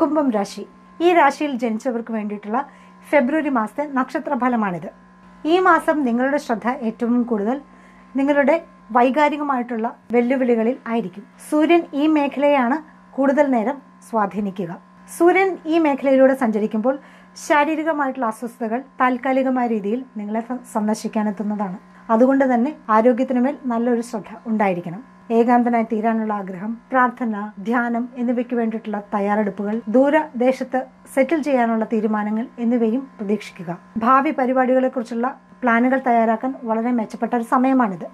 കുംഭം രാശി. ഈ രാശിയിൽ ജനിച്ചവർക്ക് വേണ്ടിയിട്ടുള്ള ഫെബ്രുവരി മാസത്തെ നക്ഷത്ര ഫലമാണിത് ഈ മാസം നിങ്ങളുടെ ശ്രദ്ധ ഏറ്റവും കൂടുതൽ നിങ്ങളുടെ വൈകാരികമായിട്ടുള്ള വെല്ലുവിളികളിൽ ആയിരിക്കും. സൂര്യൻ ഈ മേഖലയാണ് കൂടുതൽ നേരം സ്വാധീനിക്കുക. സൂര്യൻ ഈ മേഖലയിലൂടെ സഞ്ചരിക്കുമ്പോൾ ശാരീരികമായിട്ടുള്ള അസ്വസ്ഥതകൾ താൽക്കാലികമായ രീതിയിൽ നിങ്ങളെ സന്ദർശിക്കാനെത്തുന്നതാണ്. അതുകൊണ്ട് തന്നെ ആരോഗ്യത്തിനുമേൽ നല്ലൊരു ശ്രദ്ധ ഉണ്ടായിരിക്കണം. ഏകാന്തനായി തീരാനുള്ള ആഗ്രഹം പ്രാർത്ഥന ധ്യാനം എന്നിവയ്ക്ക് വേണ്ടിയിട്ടുള്ള തയ്യാറെടുപ്പുകൾ ദൂരദേശത്ത് സെറ്റിൽ ചെയ്യാനുള്ള തീരുമാനങ്ങൾ എന്നിവയും പ്രതീക്ഷിക്കുക. ഭാവി പരിപാടികളെ കുറിച്ചുള്ള പ്ലാനുകൾ തയ്യാറാക്കാൻ വളരെ മെച്ചപ്പെട്ട ഒരു സമയമാണിത്.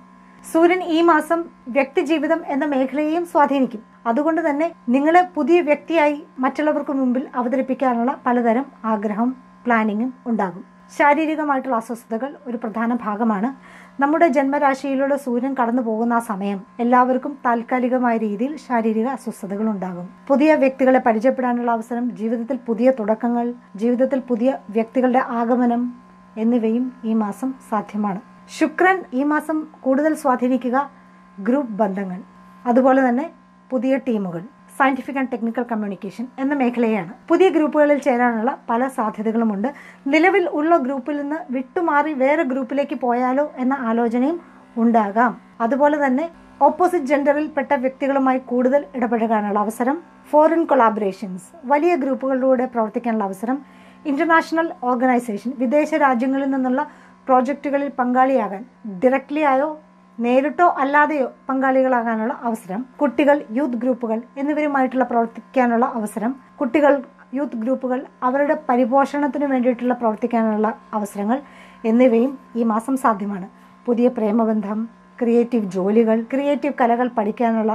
സൂര്യൻ ഈ മാസം വ്യക്തിജീവിതം എന്ന മേഖലയെയും സ്വാധീനിക്കും. അതുകൊണ്ട് തന്നെ നിങ്ങളെ പുതിയ വ്യക്തിയായി മറ്റുള്ളവർക്ക് മുമ്പിൽ അവതരിപ്പിക്കാനുള്ള പലതരം ആഗ്രഹം പ്ലാനിങ്ങും ഉണ്ടാകും. ശാരീരികമായിട്ടുള്ള അസ്വസ്ഥതകൾ ഒരു പ്രധാന ഭാഗമാണ്. നമ്മുടെ ജന്മരാശിയിലൂടെ സൂര്യൻ കടന്നു പോകുന്ന ആ സമയം എല്ലാവർക്കും താൽക്കാലികമായ രീതിയിൽ ശാരീരിക അസ്വസ്ഥതകൾ ഉണ്ടാകും. പുതിയ വ്യക്തികളെ പരിചയപ്പെടാനുള്ള അവസരം ജീവിതത്തിൽ പുതിയ തുടക്കങ്ങൾ ജീവിതത്തിൽ പുതിയ വ്യക്തികളുടെ ആഗമനം എന്നിവയും ഈ മാസം സാധ്യമാണ്. ശുക്രൻ ഈ മാസം കൂടുതൽ സ്വാധീനിക്കുക ഗ്രൂപ്പ് ബന്ധങ്ങൾ അതുപോലെ തന്നെ പുതിയ ടീമുകൾ. സയന്റിഫിക് ആൻഡ് ടെക്നിക്കൽ കമ്മ്യൂണിക്കേഷൻ എന്ന മേഖലയാണ്. പുതിയ ഗ്രൂപ്പുകളിൽ ചേരാനുള്ള പല സാധ്യതകളുമുണ്ട്. നിലവിൽ ഉള്ള ഗ്രൂപ്പിൽ നിന്ന് വിട്ടുമാറി വേറെ ഗ്രൂപ്പിലേക്ക് പോയാലോ എന്ന ആലോചനയും ഉണ്ടാകാം. അതുപോലെ തന്നെ ഓപ്പോസിറ്റ് ജെൻഡറിൽപ്പെട്ട വ്യക്തികളുമായി കൂടുതൽ ഇടപഴകാനുള്ള അവസരം ഫോറിൻ കൊളാബറേഷൻസ് വലിയ ഗ്രൂപ്പുകളിലൂടെ പ്രവർത്തിക്കാനുള്ള അവസരം ഇന്റർനാഷണൽ ഓർഗനൈസേഷൻ വിദേശ രാജ്യങ്ങളിൽ നിന്നുള്ള പ്രോജക്റ്റുകളിൽ പങ്കാളിയാകാൻ ഡയറക്ട്ലി ആയോ നേരിട്ടോ അല്ലാതെയോ പങ്കാളികളാകാനുള്ള അവസരം കുട്ടികൾ യൂത്ത് ഗ്രൂപ്പുകൾ എന്നിവരുമായിട്ടുള്ള പ്രവർത്തിക്കാനുള്ള അവസരം കുട്ടികൾ യൂത്ത് ഗ്രൂപ്പുകൾ അവരുടെ പരിപോഷണത്തിന് വേണ്ടിയിട്ടുള്ള പ്രവർത്തിക്കാനുള്ള അവസരങ്ങൾ എന്നിവയും ഈ മാസം സാധ്യമാണ്. പുതിയ പ്രേമബന്ധം. ക്രിയേറ്റീവ് ജോലികൾ ക്രിയേറ്റീവ് കലകൾ പഠിക്കാനുള്ള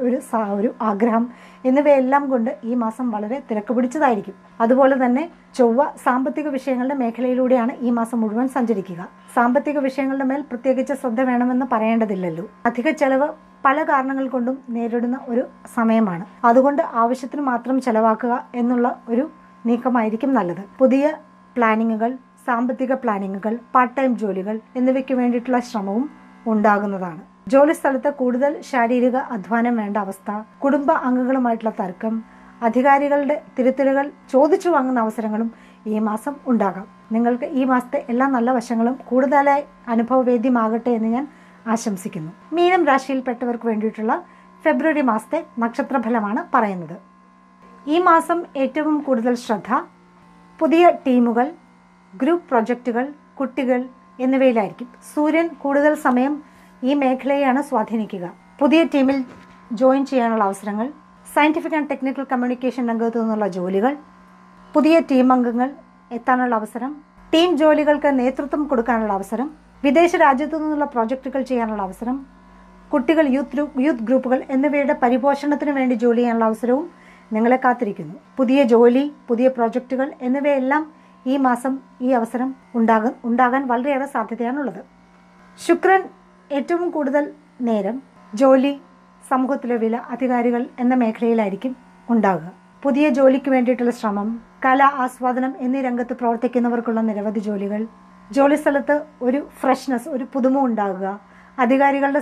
ഒരു ഒരു ആഗ്രഹം എന്നിവയെല്ലാം കൊണ്ട് ഈ മാസം വളരെ തിരക്ക് പിടിച്ചതായിരിക്കും. അതുപോലെ തന്നെ ചൊവ്വ സാമ്പത്തിക വിഷയങ്ങളുടെ മേഖലയിലൂടെയാണ് ഈ മാസം മുഴുവൻ സഞ്ചരിക്കുക. സാമ്പത്തിക വിഷയങ്ങളുടെ മേൽ പ്രത്യേകിച്ച് ശ്രദ്ധ വേണമെന്ന് പറയേണ്ടതില്ലല്ലോ. അധിക ചെലവ് പല കാരണങ്ങൾ കൊണ്ടും നേരിടുന്ന ഒരു സമയമാണ്. അതുകൊണ്ട് ആവശ്യത്തിന് മാത്രം ചെലവാക്കുക എന്നുള്ള ഒരു നീക്കമായിരിക്കും നല്ലത്. പുതിയ പ്ലാനിങ്ങുകൾ സാമ്പത്തിക പ്ലാനിങ്ങുകൾ പാർട്ട് ടൈം ജോലികൾ എന്നിവയ്ക്ക് വേണ്ടിയിട്ടുള്ള ശ്രമവും ഉണ്ടാകുന്നതാണ്. ജോലിസ്ഥലത്ത് കൂടുതൽ ശാരീരിക അധ്വാനം വേണ്ട അവസ്ഥ കുടുംബ അംഗങ്ങളുമായിട്ടുള്ള തർക്കം അധികാരികളുടെ തിരുത്തലുകൾ ചോദിച്ചു വാങ്ങുന്ന അവസരങ്ങളും ഈ മാസം ഉണ്ടാകാം. നിങ്ങൾക്ക് ഈ മാസത്തെ എല്ലാ നല്ല വശങ്ങളും കൂടുതലായി അനുഭവവേദ്യമാകട്ടെ എന്ന് ഞാൻ ആശംസിക്കുന്നു. മീനം രാശിയിൽപ്പെട്ടവർക്ക് വേണ്ടിയിട്ടുള്ള ഫെബ്രുവരി മാസത്തെ നക്ഷത്രഫലമാണ് പറയുന്നത്. ഈ മാസം ഏറ്റവും കൂടുതൽ ശ്രദ്ധ പുതിയ ടീമുകൾ ഗ്രൂപ്പ് പ്രൊജക്റ്റുകൾ കുട്ടികൾ എന്നിവയിലായിരിക്കും. സൂര്യൻ കൂടുതൽ സമയം ഈ മേഖലയെയാണ് സ്വാധീനിക്കുക. പുതിയ ടീമിൽ ജോയിൻ ചെയ്യാനുള്ള അവസരങ്ങൾ സയന്റിഫിക് ആൻഡ് ടെക്നിക്കൽ കമ്മ്യൂണിക്കേഷൻ രംഗത്തു നിന്നുള്ള ജോലികൾ പുതിയ ടീം അംഗങ്ങൾ എത്താനുള്ള അവസരം ടീം ജോലികൾക്ക് നേതൃത്വം കൊടുക്കാനുള്ള അവസരം വിദേശ രാജ്യത്തു നിന്നുള്ള പ്രോജക്റ്റുകൾ ചെയ്യാനുള്ള അവസരം കുട്ടികൾ യൂത്ത് യൂത്ത് ഗ്രൂപ്പുകൾ എന്നിവയുടെ പരിപോഷണത്തിന് വേണ്ടി ജോലി ചെയ്യാനുള്ള അവസരവും നിങ്ങളെ കാത്തിരിക്കുന്നു. പുതിയ ജോലി പുതിയ പ്രോജക്റ്റുകൾ എന്നിവയെല്ലാം ഈ മാസം ഈ അവസരം ഉണ്ടാകും ഉണ്ടാകാൻ വളരെയേറെ സാധ്യതയാണുള്ളത്. ശുക്രൻ ഏറ്റവും കൂടുതൽ നേരം ജോലി സമൂഹത്തിലെ വില അധികാരികൾ എന്ന മേഖലയിലായിരിക്കും ഉണ്ടാകുക. പുതിയ ജോലിക്ക് വേണ്ടിയിട്ടുള്ള ശ്രമം കല ആസ്വാദനം എന്നീ രംഗത്ത് പ്രവർത്തിക്കുന്നവർക്കുള്ള നിരവധി ജോലികൾ ജോലി സ്ഥലത്ത് ഒരു ഫ്രഷ്നെസ് ഒരു പുതുമ ഉണ്ടാകുക അധികാരികളുടെ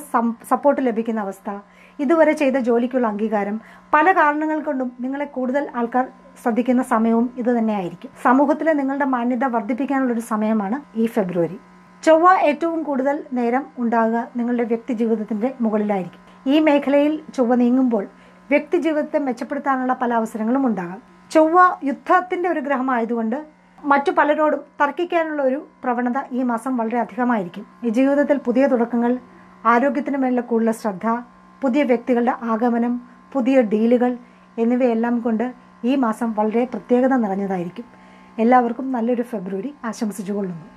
സപ്പോർട്ട് ലഭിക്കുന്ന അവസ്ഥ. ഇതുവരെ ചെയ്ത ജോലിക്കുള്ള അംഗീകാരം. പല കാരണങ്ങൾ കൊണ്ടും നിങ്ങളെ കൂടുതൽ ആൾക്കാർ ശ്രദ്ധിക്കുന്ന സമയവും ഇത് തന്നെയായിരിക്കും. സമൂഹത്തിലെ നിങ്ങളുടെ മാന്യത വർദ്ധിപ്പിക്കാനുള്ള ഒരു സമയമാണ് ഈ ഫെബ്രുവരി. ചൊവ്വ ഏറ്റവും കൂടുതൽ നേരം ഉണ്ടാകുക നിങ്ങളുടെ വ്യക്തി ജീവിതത്തിന്റെ മുകളിലായിരിക്കും. ഈ മേഖലയിൽ ചൊവ്വ നീങ്ങുമ്പോൾ വ്യക്തി ജീവിതത്തെ മെച്ചപ്പെടുത്താനുള്ള പല അവസരങ്ങളും ഉണ്ടാകാം. ചൊവ്വ യുദ്ധത്തിന്റെ ഒരു ഗ്രഹമായതുകൊണ്ട് മറ്റു പലരോടും തർക്കിക്കാനുള്ള ഒരു പ്രവണത ഈ മാസം വളരെ അധികമായിരിക്കും. ഈ ജീവിതത്തിൽ പുതിയ തുടക്കങ്ങൾ ആരോഗ്യത്തിന് മേലുള്ള കൂടുതൽ ശ്രദ്ധ പുതിയ വ്യക്തികളുടെ ആഗമനം പുതിയ ഡീലുകൾ എന്നിവയെല്ലാം കൊണ്ട് ഈ മാസം വളരെ പ്രത്യേകത നിറഞ്ഞതായിരിക്കും. എല്ലാവർക്കും നല്ലൊരു ഫെബ്രുവരി ആശംസിച്ചുകൊള്ളുന്നു.